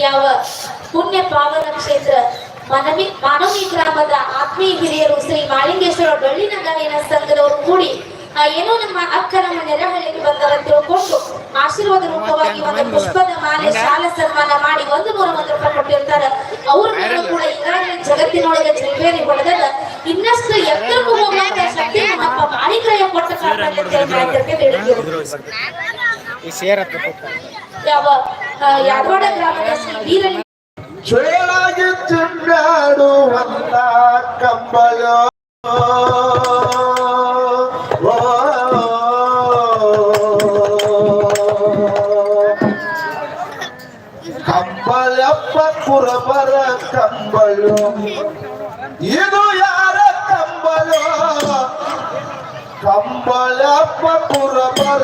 ಯಾವ ಪುಣ್ಯ ಪಾವನ ಕ್ಷೇತ್ರ ಮನವಿ ಮಾನವಿ ಗ್ರಾಮದ ಆತ್ಮೀಯ ಹಿರಿಯರು ಶ್ರೀ ಮಾಳಿಂಗೇಶ್ವರ ಡೊಳ್ಳಿನ ಗಾಯನ ಸಂಘದವರು ಕೂಡಿ ಏನೋ ನಮ್ಮ ಅಕ್ಕ ನಮ್ಮ ನೆರೆಹಳ್ಳಿಗೆ ಬಂದರ ತಿಳ್ಕೊಂಡು ಆಶೀರ್ವಾದ ರೂಪವಾಗಿ ಒಂದು ಪುಷ್ಪದ ಮಾಲೆ ಶಾಲ ಸನ್ಮಾನ ಮಾಡಿ ಒಂದು ನೂರ ಒಂದು ರೂಪಾಯಿ ಕೊಟ್ಟಿರ್ತಾರೆ. ಅವ್ರ ಮೇಲೂ ಕೂಡ ಈಗಾಗಲೇ ಜಗತ್ತಿನೊಳಗೆ ಜಿಲ್ಬೇರಿ ಹೊಡೆದಾಗ ಇನ್ನಷ್ಟು ಎತ್ತರಕ್ಕೂ ಹೋಗುವಂತ ಶಕ್ತಿ ನಮ್ಮಪ್ಪ ಮಾಳಿಕಯ್ಯ ಕೊಟ್ಟ ಕಾರಣ ಯಾವ ಯಾದವಾಡ ಗ್ರಾಮದ ಶ್ರೀ ವೀರ ಚೇಳಾಗಿ ಕಂಬಳು ಕುರಬರ ಕಂಬಳು. ಇದು ಯಾರ ಕಂಬಳು? ಕಂಬಳಪ್ಪ ಕುರಬರ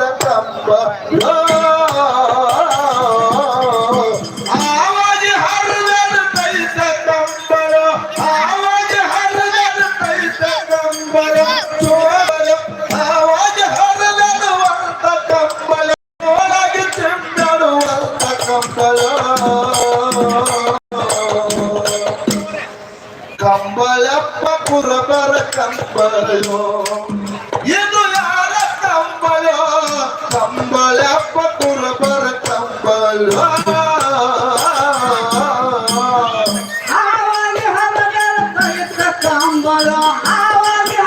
ಕುರಬರ ಕಂಬಳು ಇದು ಯಾರ ಕಂಬಳು ಕಂಬಳಪ್ಪ ಕುರಬರ ಕಂಬಳು ಆವಾಗಿ ಹಲಗರ ಕೈತ ಕಂಬಳ ಆವಾಗಿ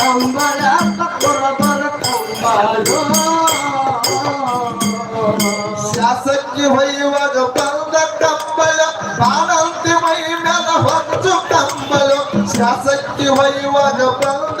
ಕಂಬಳ ಕುರಬರ ಕಂಬಳು ಶಾಸಕಿ ಹೊಯ್ಯುವಾಗ ಬಂದ ಕಂಬಳ ಬಾಣಂತಿ ಮೈ ಮೇಲ ಶಾಸಕಿ ಹೊಯ್ಯುವಾಗ ಬಂದ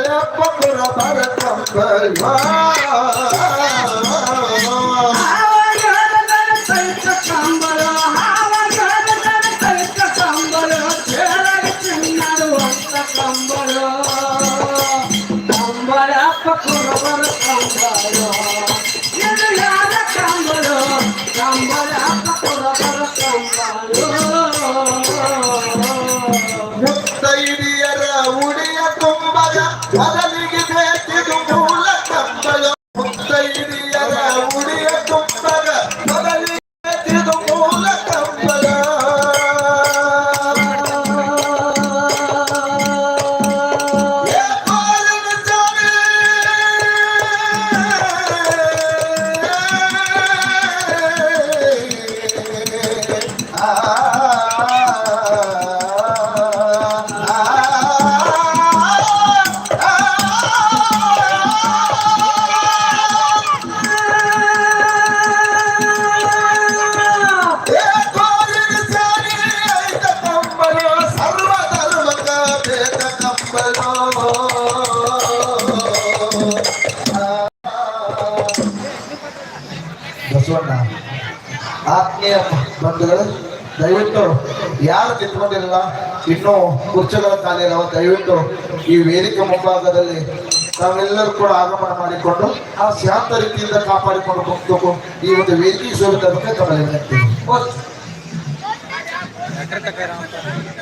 ಕಂಬಳು ಆತ್ಮೀಯ ಬಂಧುಗಳು ದಯವಿಟ್ಟು ಯಾರು ನಿಂತ್ಕೊಂಡಿರಲ್ಲ ಇನ್ನು ಕುರ್ಚಗಳ ಕಾಲೇ ನಾವು ದಯವಿಟ್ಟು ಈ ವೇದಿಕೆ ಮುಂಭಾಗದಲ್ಲಿ ತಾವೆಲ್ಲರೂ ಕೂಡ ಆಗಮನ ಮಾಡಿಕೊಂಡು ಆ ಶಾಂತ ರೀತಿಯಿಂದ ಕಾಪಾಡಿಕೊಂಡು ಹೋಗ್ಬೇಕು. ಈ ಒಂದು ವೇದಿಕೆ ಶೋಭಿತ ಬಗ್ಗೆ ತಮ್ಮ ವಿನಂತಿ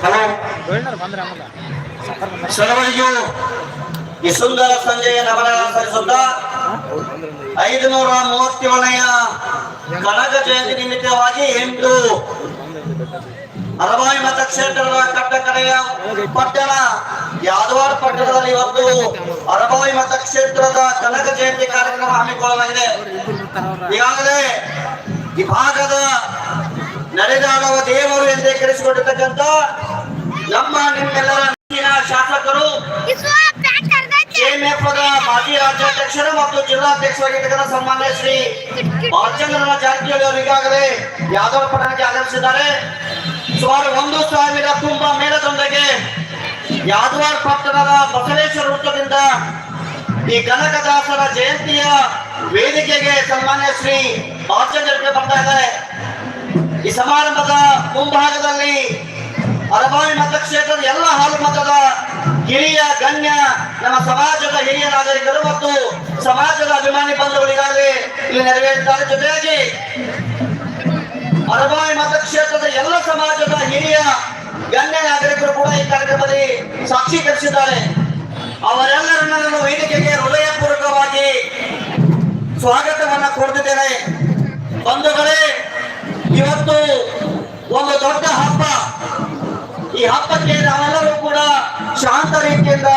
ಹಲೋ. ಬಂದ್ರೆ ಆಮೇಲೆ. ಸಫರ್ ಬಂದ್ರೆ ಸರ್ವರಿಗೂ ಈ ಸುಂದರ ಸಂಜೆಯ ನಮನ ಸಲ್ಲಿಸುತ್ತಾ ಐದು ನೂರ ಮೂವತ್ತೇಳನೆಯ ಕನಕ ಜಯಂತಿ ನಿಮಿತ್ತವಾಗಿ ಎಂಟು ಅರಬಾಯಿ ಮತಕ್ಷೇತ್ರದ ಕಟ್ಟ ಕಡೆಯ ಪಟ್ಟಣ ಯಾದವಾಡ ಪಟ್ಟಣದಲ್ಲಿ ಇವತ್ತು ಅರಬಾಯಿ ಮತಕ್ಷೇತ್ರದ ಕನಕ ಜಯಂತಿ ಕಾರ್ಯಕ್ರಮ ಹಮ್ಮಿಕೊಳ್ಳಲಾಗಿದೆ. ಈಗಾಗಲೇ ಈ ಭಾಗದ ನಡೆದಾಡುವ ದೇವರು ಎಂದೇ ಕರೆಸಿಕೊಂಡಿರ್ತಕ್ಕಂಥ ನಮ್ಮ ನಿಮ್ಮೆಲ್ಲರ ಶಾಸಕರು. ಮತ್ತು ಜಿಲ್ಲಾಧ್ಯಕ್ಷರಾಗಿರ್ತಕ್ಕಂಥ ಸನ್ಮಾನ್ಯ ಶ್ರೀ ಬಾಲಚಂದ್ರನ ಜಾರಕಿಹೊಳಿ ಅವರು ಈಗಾಗಲೇ ಯಾದವ ಪಟ್ಟಣಕ್ಕೆ ಆಗಮಿಸಿದ್ದಾರೆ ಸುಮಾರು ಒಂದು ಸಾವಿರ ಕುಂಭ ಮೇಳದೊಂದಿಗೆ ಯಾದವಾರ ಪಟ್ಟಣದ ಬಸವೇಶ್ವರ ವೃತ್ತದಿಂದ ಈ ಕನಕದಾಸರ ಜಯಂತಿಯ ವೇದಿಕೆಗೆ ಸನ್ಮಾನ್ಯ ಶ್ರೀ ಬಾಲಚಂದ್ರ ಬರ್ತಾ ಇದ್ದಾರೆ ಈ ಸಮಾರಂಭದ ಮುಂಭಾಗದಲ್ಲಿ ಅರಬಾವಿ ಮತಕ್ಷೇತ್ರದ ಎಲ್ಲ ಹಾಲು ಮತದ ಹಿರಿಯ, ಗಣ್ಯ, ನಮ್ಮ ಸಮಾಜದ ಹಿರಿಯ ನಾಗರಿಕರು ಮತ್ತು ಸಮಾಜದ ಅಭಿಮಾನಿ ಬಂಧುಗಳಿಗಾಗಿ ಇಲ್ಲಿ ನೆರವೇರಿದ್ದಾರೆ ಜೊತೆಯಾಗಿ ಅರಬಾವಿ ಮತಕ್ಷೇತ್ರದ ಎಲ್ಲ ಸಮಾಜದ ಹಿರಿಯ, ಗಣ್ಯ ನಾಗರಿಕರು ಕೂಡ ಈ ಕಾರ್ಯಕ್ರಮದಲ್ಲಿ ಸಾಕ್ಷೀಕರಿಸಿದ್ದಾರೆ ಅವರೆಲ್ಲರನ್ನ ನಾನು ವೇದಿಕೆಗೆ ಹೃದಯಪೂರ್ವಕವಾಗಿ ಸ್ವಾಗತವನ್ನ ಕೊಡ್ತಿದ್ದೇನೆ. ಬಂಧುಗಳೇ, ಇವತ್ತು ಒಂದು ದೊಡ್ಡ ಹಬ್ಬ. ಈ ಹಬ್ಬಕ್ಕೆ ನಾವೆಲ್ಲರೂ ಕೂಡ ಶಾಂತ ರೀತಿಯಿಂದ